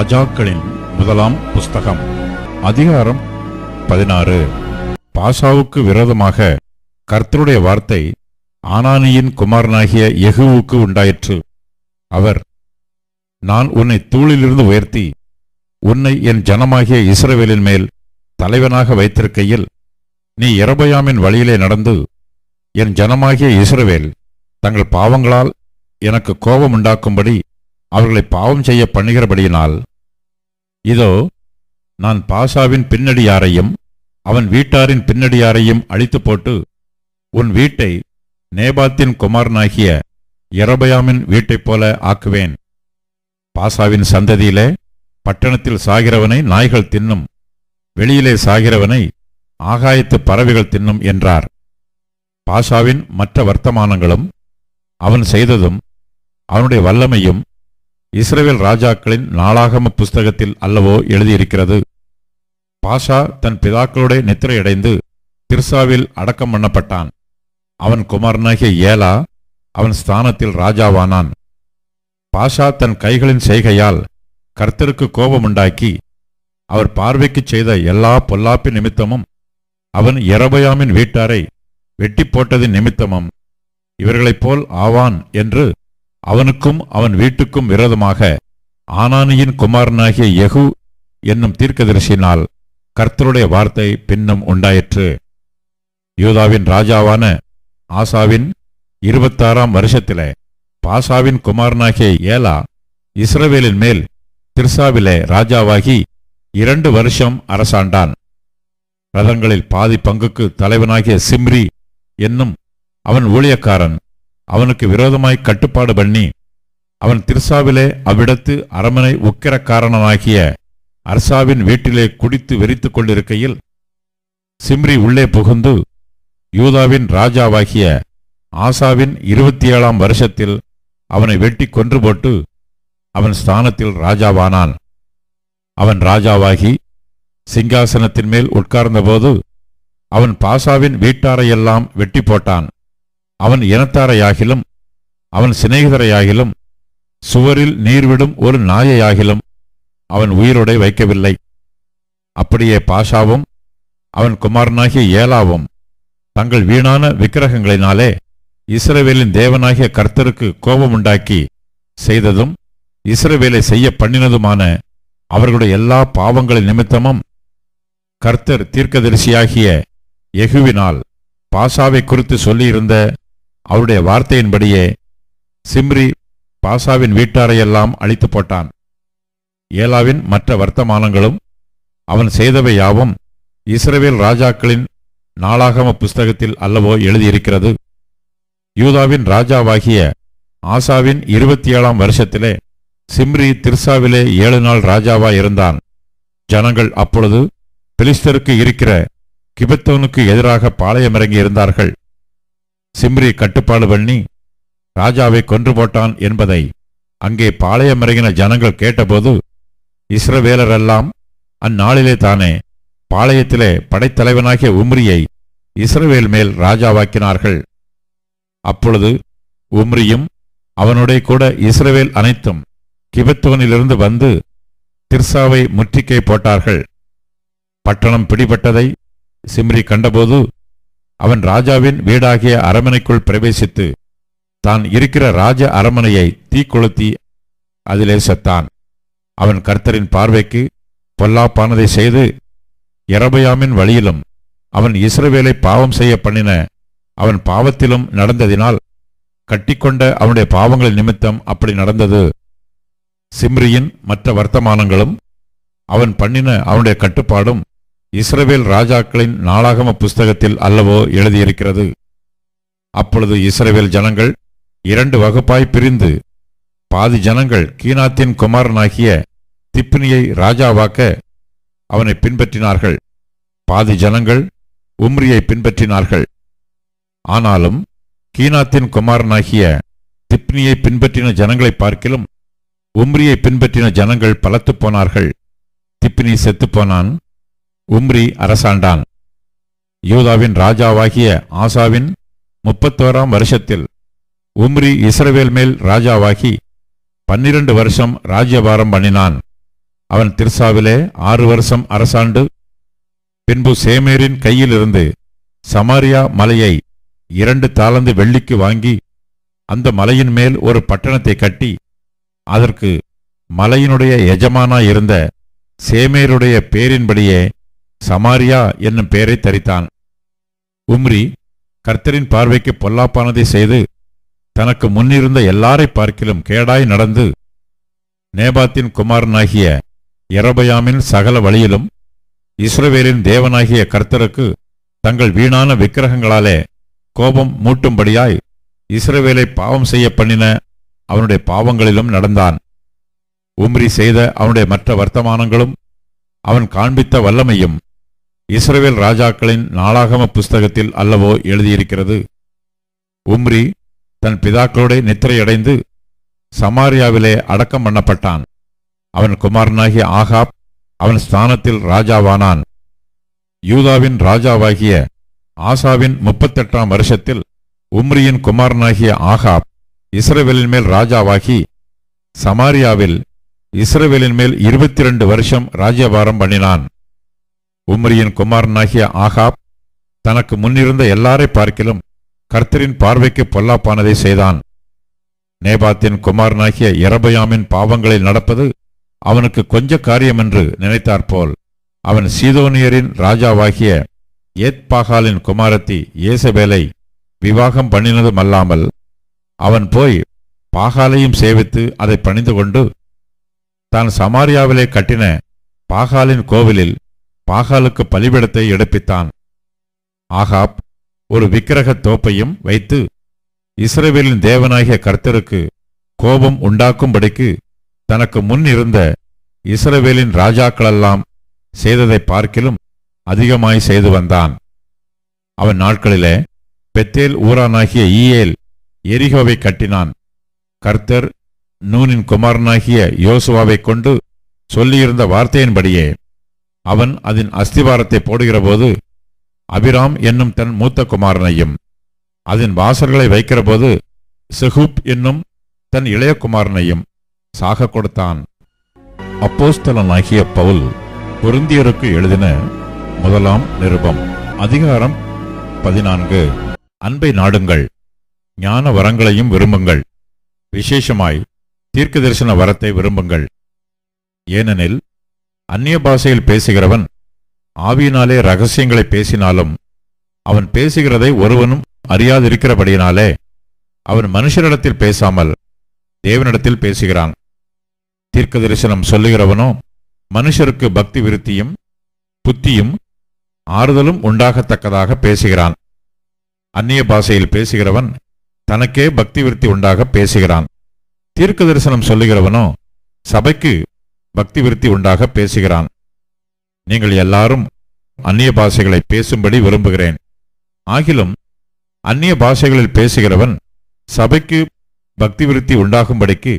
ராஜாக்களின் முதலாம் புஸ்தகம் அதிகாரம் பதினாறு. பாசாவுக்கு விரோதமாக கர்த்தருடைய வார்த்தை ஆனானியின் குமாரனாகிய எகுவுக்கு உண்டாயிற்று. அவர் நான் உன்னை தூளிலிருந்து உயர்த்தி உன்னை என் ஜனமாகிய இஸ்ரவேலின் மேல் தலைவனாக வைத்திருக்கையில் நீ எரபயாமின் வழியிலே நடந்து என் ஜனமாகிய இஸ்ரவேல் தங்கள் பாவங்களால் எனக்கு கோபம் உண்டாக்கும்படி அவர்களை பாவம் செய்ய பண்ணுகிறபடியினால் இதோ நான் பாஷாவின் பின்னடியாரையும் அவன் வீட்டாரின் பின்னடியாரையும் அழித்து போட்டு உன் வீட்டை நேபாத்தின் குமாரனாகிய எரபயாமின் வீட்டைப் போல ஆக்குவேன். பாசாவின் சந்ததியிலே பட்டணத்தில் சாகிறவனை நாய்கள் தின்னும் வெளியிலே சாகிறவனை ஆகாயத்து பறவைகள் தின்னும் என்றார். பாஷாவின் மற்ற வர்த்தமானங்களும் அவன் செய்ததும் அவனுடைய வல்லமையும் இஸ்ரேல் ராஜாக்களின் நாளாகம புஸ்தகத்தில் அல்லவோ எழுதியிருக்கிறது. பாஷா தன் பிதாக்களுடைய நித்திரையடைந்து திர்சாவில் அடக்கம் பண்ணப்பட்டான். அவன் குமாரனாகிய ஏலா அவன் ஸ்தானத்தில் ராஜாவானான். பாஷா தன் கைகளின் செய்கையால் கர்த்தருக்கு கோபமுண்டாக்கி அவர் பார்வைக்குச் செய்த எல்லா பொல்லாப்பி நிமித்தமும் அவன் எரபயாமின் வீட்டாரை வெட்டி போட்டதின் நிமித்தமும் இவர்களைப் போல் ஆவான் என்று அவனுக்கும் அவன் வீட்டுக்கும் விரோதமாக ஆனானியின் குமாரனாகிய யகு என்னும் தீர்க்கதரிசினால் கர்த்தருடைய வார்த்தை பின்னும் உண்டாயிற்று. யூதாவின் ராஜாவான ஆசாவின் இருபத்தாறாம் வருஷத்திலே பாசாவின் குமாரனாகிய ஏலா இஸ்ரவேலின் மேல் திர்சாவிலே ராஜாவாகி இரண்டு வருஷம் அரசாண்டான். ரதங்களில் பாதி பங்குக்கு தலைவனாகிய சிம்ரி என்னும் அவன் ஊழியக்காரன் அவனுக்கு விரோதமாய் கட்டுப்பாடு பண்ணி அவன் திருசாவிலே அவ்விடத்து அரமனை உக்கிரக்காரனாகிய அர்சாவின் வீட்டிலே குடித்து வெறித்துக் கொண்டிருக்கையில் சிம்ரி உள்ளே புகுந்து யூதாவின் ராஜாவாகிய ஆசாவின் இருபத்தி ஏழாம் வருஷத்தில் அவனை வெட்டி கொன்று போட்டு அவன் ஸ்தானத்தில் ராஜாவானான். அவன் ராஜாவாகி சிங்காசனத்தின் மேல் உட்கார்ந்தபோது அவன் பாசாவின் வீட்டாரையெல்லாம் வெட்டி போட்டான். அவன் இனத்தாரையாகிலும் அவன் சிநேகிதரையாகிலும் சுவரில் நீர்விடும் ஒரு நாயையாகிலும் அவன் உயிரோடை வைக்கவில்லை. அப்படியே பாஷாவும் அவன் குமாரனாகிய ஏலாவும் தங்கள் வீணான விக்கிரகங்களினாலே இஸ்ரவேலின் தேவனாகிய கர்த்தருக்கு கோபம் உண்டாக்கி செய்ததும் இஸ்ரவேலை செய்ய பண்ணினதுமான அவர்களுடைய எல்லா பாவங்களின் நிமித்தமும் கர்த்தர் தீர்க்கதரிசியாகிய எகுவினால் பாஷாவை குறித்து சொல்லியிருந்த அவருடைய வார்த்தையின்படியே சிம்ரி பாசாவின் வீட்டாரையெல்லாம் அழித்து போட்டான். ஏலாவின் மற்ற வர்த்தமானங்களும் அவன் செய்தவை யாவும் இஸ்ரவேல் ராஜாக்களின் நாளாகம புஸ்தகத்தில் அல்லவோ எழுதியிருக்கிறது. யூதாவின் ராஜாவாகிய ஆசாவின் இருபத்தி ஏழாம் வருஷத்திலே சிம்ரி திர்சாவிலே ஏழு நாள் ராஜாவா இருந்தான் ஜனங்கள் அப்பொழுது பிலிஸ்தருக்கு இருக்கிற கிபத்தோனுக்கு எதிராக பாளையமிறங்கி இருந்தார்கள் சிம்ரி கட்டுப்பாடு பண்ணி ராஜாவை கொன்று போட்டான் என்பதை அங்கே பாளையமிறங்கின ஜனங்கள் கேட்டபோது இஸ்ரவேலரெல்லாம் அந்நாளிலே தானே பாளையத்திலே படைத்தலைவனாகிய உம்ரியை இஸ்ரவேல் மேல் ராஜாவாக்கினார்கள். அப்பொழுது உம்ரியும் அவனுடைய கூட இஸ்ரவேல் அனைத்தும் கிபத்தோனிலிருந்து வந்து திர்சாவை முற்றிக்கை போட்டார்கள். பட்டணம் பிடிபட்டதை சிம்ரி கண்டபோது அவன் ராஜாவின் வீடாகிய அரமனைக்குள் பிரவேசித்து தான் இருக்கிற ராஜ அரமனையை தீக்கொளுத்தி அதிலே செத்தான். அவன் கர்த்தரின் பார்வைக்கு பொல்லாப்பானதை செய்து எரபயாமின் வழியிலும் அவன் இஸ்ரவேலை பாவம் செய்ய பண்ணின அவன் பாவத்திலும் நடந்ததினால் கட்டிக்கொண்ட அவனுடைய பாவங்களின் நிமித்தம் அப்படி நடந்தது. சிம்ரியின் மற்ற வர்த்தமானங்களும் அவன் பண்ணின அவனுடைய கட்டுப்பாடும் இஸ்ரவேல் ராஜாக்களின் நாளாகம புஸ்தகத்தில் அல்லவோ எழுதியிருக்கிறது. அப்பொழுது இஸ்ரவேல் ஜனங்கள் இரண்டு வகுப்பாய் பிரிந்து பாதி ஜனங்கள் கீனாத்தின் குமாரனாகிய திப்பினியை ராஜாவாக்க அவனை பின்பற்றினார்கள். பாதி ஜனங்கள் உம்ரியை பின்பற்றினார்கள். ஆனாலும் கீனாத்தின் குமாரனாகிய திப்னியை பின்பற்றின ஜனங்களை பார்க்கிலும் உம்ரியை பின்பற்றின ஜனங்கள் பலத்துப் போனார்கள். திப்னி செத்துப்போனான் உம்ரி அரசாண்டான். யூதாவின் ராஜாவாகிய ஆசாவின் முப்பத்தோராம் வருஷத்தில் உம்ரி இஸ்ரவேல் மேல் ராஜாவாகி பன்னிரண்டு வருஷம் ராஜ்யபாரம் பண்ணினான். அவன் திர்சாவிலே ஆறு வருஷம் அரசாண்டு பின்பு சேமேரின் கையிலிருந்து சமாரியா மலையை இரண்டு தாளந்து வெள்ளிக்கு வாங்கி அந்த மலையின் மேல் ஒரு பட்டணத்தை கட்டி அதற்கு மலையினுடைய எஜமானாயிருந்த சேமேருடைய பேரின்படியே சமாரியா என்னும் பெயரை தரித்தான். உம்ரி கர்த்தரின் பார்வைக்கு பொல்லாப்பானதை செய்து தனக்கு முன்னிருந்த எல்லாரை பார்க்கிலும் கேடாய் நடந்து நேபாத்தின் குமாரனாகிய எரபயாமின் சகல வழியிலும் இஸ்ரவேலின் தேவனாகிய கர்த்தருக்கு தங்கள் வீணான விக்கிரகங்களாலே கோபம் மூட்டும்படியாய் இஸ்ரவேலை பாவம் செய்ய பண்ணின அவனுடைய பாவங்களிலும் நடந்தான். உம்ரி செய்த அவனுடைய மற்ற வர்த்தமானங்களும் அவன் காண்பித்த வல்லமையும் இஸ்ரவேல் ராஜாக்களின் நாளாகம புஸ்தகத்தில் அல்லவோ எழுதியிருக்கிறது. உம்ரி தன் பிதாக்களோட நித்திரையடைந்து சமாரியாவிலே அடக்கம் பண்ணப்பட்டான். அவன் குமாரனாகிய ஆகாப் அவன் ஸ்தானத்தில் ராஜாவானான். யூதாவின் ராஜாவாகிய ஆசாவின் முப்பத்தெட்டாம் வருஷத்தில் உம்ரியின் குமாரனாகிய ஆகாப் இஸ்ரவேலின் மேல் ராஜாவாகி சமாரியாவில் இஸ்ரவேலின் மேல் இருபத்தி ரெண்டு வருஷம் ராஜ்யபாரம் பண்ணினான். உம்ரியின் குமாரனாகிய ஆகாப் தனக்கு முன்னிருந்த எல்லாரை பார்க்கிலும் கர்த்தரின் பார்வைக்கு பொல்லாப்பானதை செய்தான். நேபாத்தின் குமாரனாகிய எரபயாமின் பாவங்களில் நடப்பது அவனுக்கு கொஞ்ச காரியம் என்று நினைத்தாற்போல் அவன் சீதோனியரின் ராஜாவாகிய ஏத்பாகாலின் குமாரத்தி ஏசபேலை விவாகம் பண்ணினதுமல்லாமல் அவன் போய் பாகாலையும் சேவித்து அதை பணிந்து கொண்டு தான் சமாரியாவிலே கட்டின பாகாலின் கோவிலில் பாகாலுக்கு பலிபிடத்தை எடுப்பித்தான். ஆகாப் ஒரு விக்கிரகத் தோப்பையும் வைத்து இஸ்ரவேலின் தேவனாகிய கர்த்தருக்கு கோபம் உண்டாக்கும்படிக்கு தனக்கு முன் இருந்த இஸ்ரவேலின் ராஜாக்களெல்லாம் செய்ததை பார்க்கிலும் அதிகமாய் செய்து வந்தான். அவன் நாட்களிலே பெத்தேல் ஊரானாகிய ஈயேல் எரிகோவை கட்டினான். கர்த்தர் நூனின் குமாரனாகிய யோசுவாவைக் கொண்டு சொல்லியிருந்த வார்த்தையின்படியே அவன் அதன் அஸ்திவாரத்தை போடுகிறபோது அபிராம் என்னும் தன் மூத்த குமாரனையும் அதன் வாசல்களை வைக்கிறபோது செஹூப் என்னும் தன் இளைய குமாரனையும் சாக கொடுத்தான். அப்போஸ்தலனாகிய பவுல் பொருந்தியருக்கு எழுதின முதலாம் நிருபம் அதிகாரம் பதினான்கு. அன்பை நாடுங்கள் ஞான வரங்களையும் விரும்புங்கள் விசேஷமாய் தீர்க்க தரிசன வரத்தை விரும்புங்கள். ஏனெனில் அந்நிய பாஷையில் பேசுகிறவன் ஆவியினாலே ரகசியங்களை பேசினாலும் அவன் பேசுகிறதை ஒருவனும் அறியாதிருக்கிறபடியினாலே அவன் மனுஷரிடத்தில் பேசாமல் தேவனிடத்தில் பேசுகிறான். தீர்க்க தரிசனம் சொல்லுகிறவனோ மனுஷருக்கு பக்தி விருத்தியும் புத்தியும் ஆறுதலும் உண்டாகத்தக்கதாக பேசுகிறான். அந்நிய பாஷையில் பேசுகிறவன் தனக்கே பக்தி விருத்தி உண்டாக பேசுகிறான். தீர்க்க தரிசனம் சொல்லுகிறவனோ சபைக்கு பக்தி விருத்தி உண்டாக பேசுகிறான். நீங்கள் எல்லாரும் அந்நிய பாஷைகளை பேசும்படி விரும்புகிறேன். ஆகிலும் அந்நிய பாஷைகளில் பேசுகிறவன் சபைக்கு பக்தி விருத்தி உண்டாகும்படிக்கு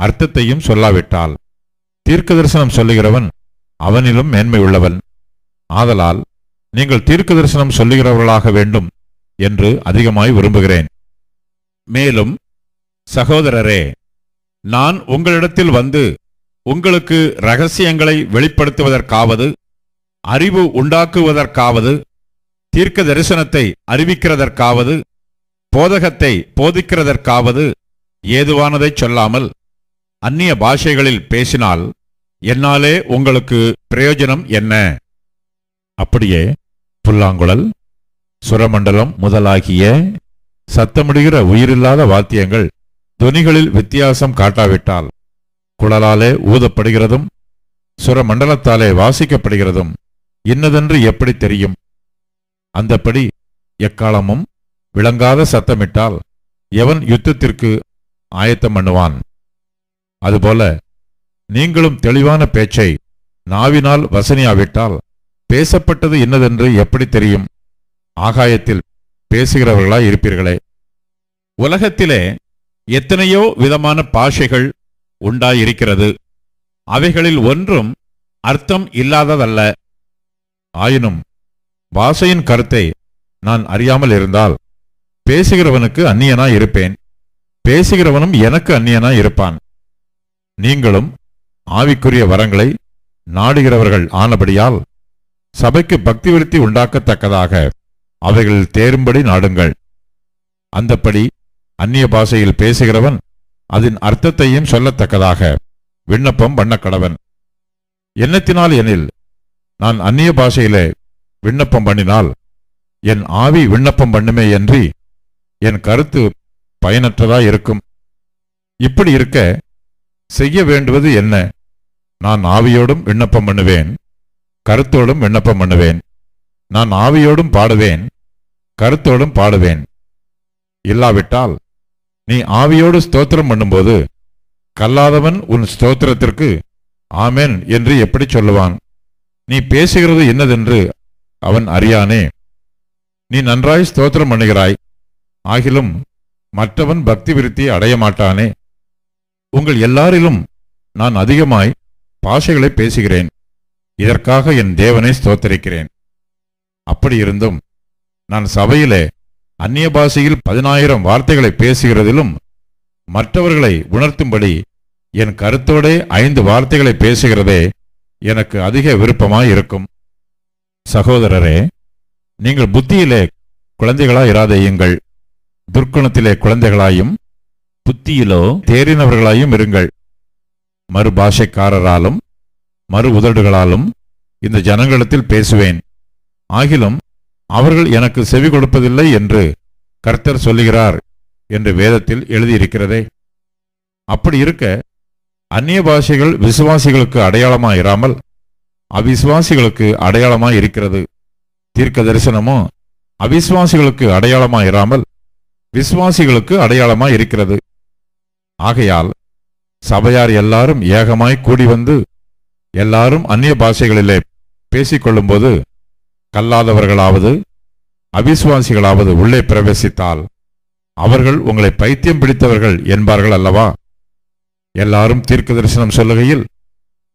அர்த்தத்தையும் சொல்லாவிட்டால் தீர்க்க தரிசனம் சொல்லுகிறவன் அவனிலும் மேன்மை உள்ளவன் ஆதலால் நீங்கள் தீர்க்க தரிசனம் சொல்லுகிறவர்களாக வேண்டும் என்று அதிகமாய் விரும்புகிறேன். மேலும் சகோதரரே நான் உங்களிடத்தில் வந்து உங்களுக்கு ரகசியங்களை வெளிப்படுத்துவதற்காவது அறிவு உண்டாக்குவதற்காவது தீர்க்க தரிசனத்தை அறிவிக்கிறதற்காவது போதகத்தை போதிக்கிறதற்காவது ஏதுவானதைச் சொல்லாமல் அந்நிய பாஷைகளில் பேசினால் என்னாலே உங்களுக்கு பிரயோஜனம் என்ன? அப்படியே புல்லாங்குழல் சுரமண்டலம் முதலாகிய சத்தமிடுகிற உயிரில்லாத வாத்தியங்கள் துனிகளில் வித்தியாசம் காட்டாவிட்டால் குழலாலே ஊதப்படுகிறதும் சுரமண்டலத்தாலே வாசிக்கப்படுகிறதும் இன்னதென்று எப்படி தெரியும்? அந்தப்படி எக்காலமும் விளங்காத சத்தமிட்டால் எவன் யுத்தத்திற்கு ஆயத்தம் பண்ணுவான்? அதுபோல நீங்களும் தெளிவான பேச்சை நாவினால் வசனியாவிட்டால் பேசப்பட்டது இன்னதென்று எப்படி தெரியும்? ஆகாயத்தில் பேசுகிறவர்களாய் இருப்பீர்களே உலகத்திலே எத்தனையோ விதமான பாஷைகள் உண்டாயிருக்கிறது. அவைகளில் ஒன்றும் அர்த்தம் இல்லாததல்ல. ஆயினும் பாஷையின் கருத்தை நான் அறியாமல் இருந்தால் பேசுகிறவனுக்கு அந்நியனாய் இருப்பேன். பேசுகிறவனும் எனக்கு அந்நியனாய் இருப்பான். நீங்களும் ஆவிக்குரிய வரங்களை நாடுகிறவர்கள் ஆனபடியால் சபைக்கு பக்தி விருத்தி உண்டாக்கத்தக்கதாக அவைகளில் தேரும்படி நாடுங்கள். அந்தப்படி அந்நிய பாஷையில் பேசுகிறவன் அதன் அர்த்தத்தையும் சொல்லத்தக்கதாக. விண்ணப்பம் பண்ணக்கடவன். எண்ணத்தினால் எனில் நான் அந்நிய பாஷையிலே விண்ணப்பம் பண்ணினால் என் ஆவி விண்ணப்பம் பண்ணுமே என்று என் கருத்து பயனற்றதா இருக்கும். இப்படி இருக்க செய்ய வேண்டுவது என்ன? நான் ஆவியோடும் விண்ணப்பம் பண்ணுவேன் கருத்தோடும் விண்ணப்பம் பண்ணுவேன். நான் ஆவியோடும் பாடுவேன் கருத்தோடும் பாடுவேன். இல்லாவிட்டால் நீ ஆவியோடு ஸ்தோத்திரம் பண்ணும்போது கல்லாதவன் உன் ஸ்தோத்திரத்திற்கு ஆமேன் என்று எப்படி சொல்லுவான்? நீ பேசுகிறது என்னதென்று அவன் அறியானே. நீ நன்றாய் ஸ்தோத்திரம் பண்ணுகிறாய். ஆகிலும் மற்றவன் பக்தி விருத்தி அடைய மாட்டானே. உங்கள் எல்லாரிலும் நான் அதிகமாய் பாஷைகளை பேசுகிறேன். இதற்காக என் தேவனை ஸ்தோத்தரிக்கிறேன். அப்படி இருந்தும் நான் சபையிலே அந்நிய பாஷையில் பதினாயிரம் வார்த்தைகளை பேசுகிறதிலும் மற்றவர்களை உணர்த்தும்படி என் கருத்தோடே ஐந்து வார்த்தைகளை பேசுகிறதே எனக்கு அதிக விருப்பமாய் இருக்கும் சகோதரரே நீங்கள் புத்தியிலே குழந்தைகளாய் இராதேயுங்கள் துர்க்குணத்திலே குழந்தைகளாயும் புத்தியிலோ தேறினவர்களாயும் இருங்கள். மறுபாஷைக்காரராலும் மறு உதடுகளாலும் இந்த ஜனங்களிடத்தில் பேசுவேன். ஆகிலும் அவர்கள் எனக்கு செவி கொடுப்பதில்லை என்று கர்த்தர் சொல்லுகிறார் என்று வேதத்தில் எழுதியிருக்கிறதே. அப்படி இருக்க அந்நிய பாஷைகள் விசுவாசிகளுக்கு அடையாளமாயிராமல் அவிசுவாசிகளுக்கு அடையாளமாய் இருக்கிறது தீர்க்க தரிசனமோ அவிசுவாசிகளுக்கு அடையாளமாயிராமல் விசுவாசிகளுக்கு அடையாளமாய் இருக்கிறது ஆகையால் சபையார் எல்லாரும் ஏகமாய் கூடி வந்து எல்லாரும் அந்நிய பாஷைகளிலே பேசிக்கொள்ளும்போது கல்லாதவர்களாவது அவிசுவாசிகளாவது உள்ளே பிரவேசித்தால் அவர்கள் உங்களை பைத்தியம் பிடித்தவர்கள் என்பார்கள் அல்லவா? எல்லாரும் தீர்க்க தரிசனம் சொல்லுகையில்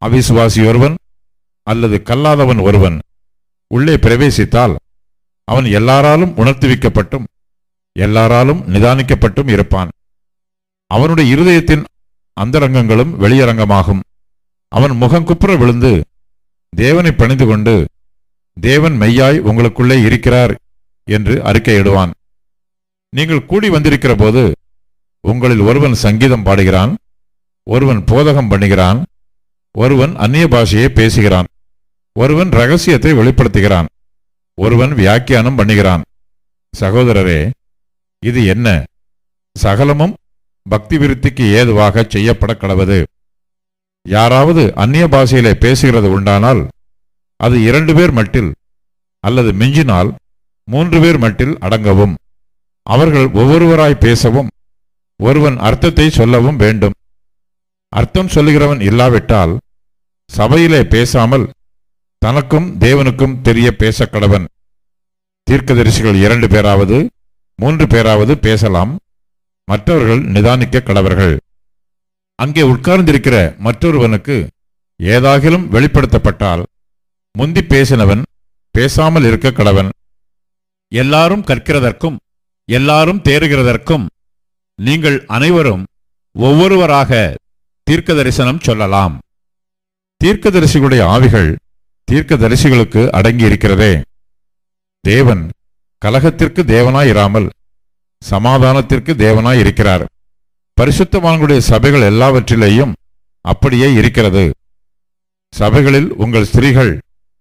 அவிசுவாசி ஒருவன் அல்லது கல்லாதவன் ஒருவன் உள்ளே பிரவேசித்தால் அவன் எல்லாராலும் உணர்த்துவிக்கப்பட்டும் எல்லாராலும் நிதானிக்கப்பட்டும் இருப்பான். அவனுடைய இருதயத்தின் அந்தரங்கங்களும் வெளியரங்கமாகும். அவன் முகங்குப்புற விழுந்து தேவனை பணிந்து கொண்டு தேவன் மெய்யாய் உங்களுக்குள்ளே இருக்கிறார் என்று அறிக்கையிடுவான். நீங்கள் கூடி வந்திருக்கிற போது உங்களில் ஒருவன் சங்கீதம் பாடுகிறான் ஒருவன் போதகம் பண்ணுகிறான் ஒருவன் அந்நிய பாஷையை பேசுகிறான் ஒருவன் ரகசியத்தை வெளிப்படுத்துகிறான் ஒருவன் வியாக்கியானம் பண்ணுகிறான். சகோதரரே இது என்ன? சகலமும் பக்தி விருத்திக்கு ஏதுவாக செய்யப்பட கடவது? யாராவது அந்நிய பாஷையிலே பேசுகிறது உண்டானால் அது இரண்டு பேர் மட்டில் அல்லது மிஞ்சினால் மூன்று பேர் மட்டில் அடங்கவும் அவர்கள் ஒவ்வொருவராய் பேசவும் ஒருவன் அர்த்தத்தை சொல்லவும் வேண்டும். அர்த்தம் சொல்லுகிறவன் இல்லாவிட்டால் சபையிலே பேசாமல் தனக்கும் தேவனுக்கும் தெரிய பேச கடவன் தீர்க்கதரிசிகள் இரண்டு பேராவது மூன்று பேராவது பேசலாம் மற்றவர்கள் நிதானிக்க கடவர்கள். அங்கே உட்கார்ந்திருக்கிற மற்றொருவனுக்கு ஏதாகிலும் வெளிப்படுத்தப்பட்டால் முந்தி பேசினவன் பேசாமல் இருக்க கடவன். எல்லாரும் கற்கிறதற்கும் எல்லாரும் தேறுகிறதற்கும் நீங்கள் அனைவரும் ஒவ்வொருவராக தீர்க்க தரிசனம் சொல்லலாம். தீர்க்கதரிசிகளுடைய ஆவிகள் தீர்க்கதரிசிகளுக்கு அடங்கியிருக்கிறதே. தேவன் கலகத்திற்கு தேவனாயிராமல் சமாதானத்திற்கு தேவனாய் இருக்கிறார் பரிசுத்தவான்களுடைய சபைகள் எல்லாவற்றிலேயும் அப்படியே இருக்கிறது. சபைகளில் உங்கள் ஸ்திரீகள்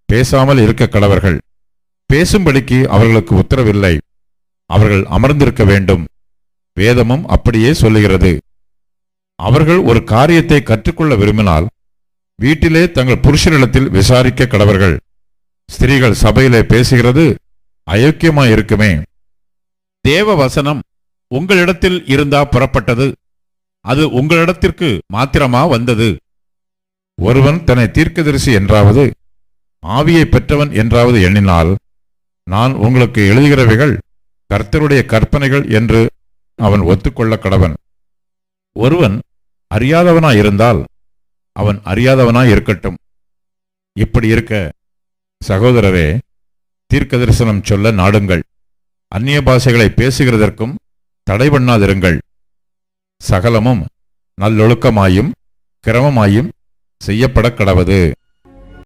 பேசாமல் இருக்க கடவர்கள். பேசும்படிக்கு அவர்களுக்கு உத்தரவில்லை. அவர்கள் அமர்ந்திருக்க வேண்டும். வேதமும் அப்படியே சொல்லுகிறது. அவர்கள் ஒரு காரியத்தை கற்றுக்கொள்ள விரும்பினால் வீட்டிலே தங்கள் புருஷனிடத்தில் விசாரிக்க கடவர்கள். ஸ்திரீகள் சபையிலே பேசுகிறது அயோக்கியமாயிருக்குமே தேவ வசனம் உங்களிடத்தில் இருந்தா புறப்பட்டது. அது உங்களிடத்திற்கு மாத்திரமா வந்தது. ஒருவன் தன்னை தீர்க்கதரிசி என்றாவது ஆவியை பெற்றவன் என்றாவது எண்ணினால் நான் உங்களுக்கு எழுதுகிறவைகள் கர்த்தருடைய கற்பனைகள் என்று அவன் ஒத்துக்கொள்ள கடவன் ஒருவன் அறியாதவனாயிருந்தால் அவன் அறியாதவனாய் இருக்கட்டும் இப்படி இருக்க சகோதரரே தீர்க்க தரிசனம் சொல்ல நாடுங்கள். அந்நிய பாஷைகளை பேசுகிறதற்கும் தடை பண்ணாதிருங்கள். சகலமும் நல்லொழுக்கமாயும் கிரமமாயும் செய்யப்படக் கடவது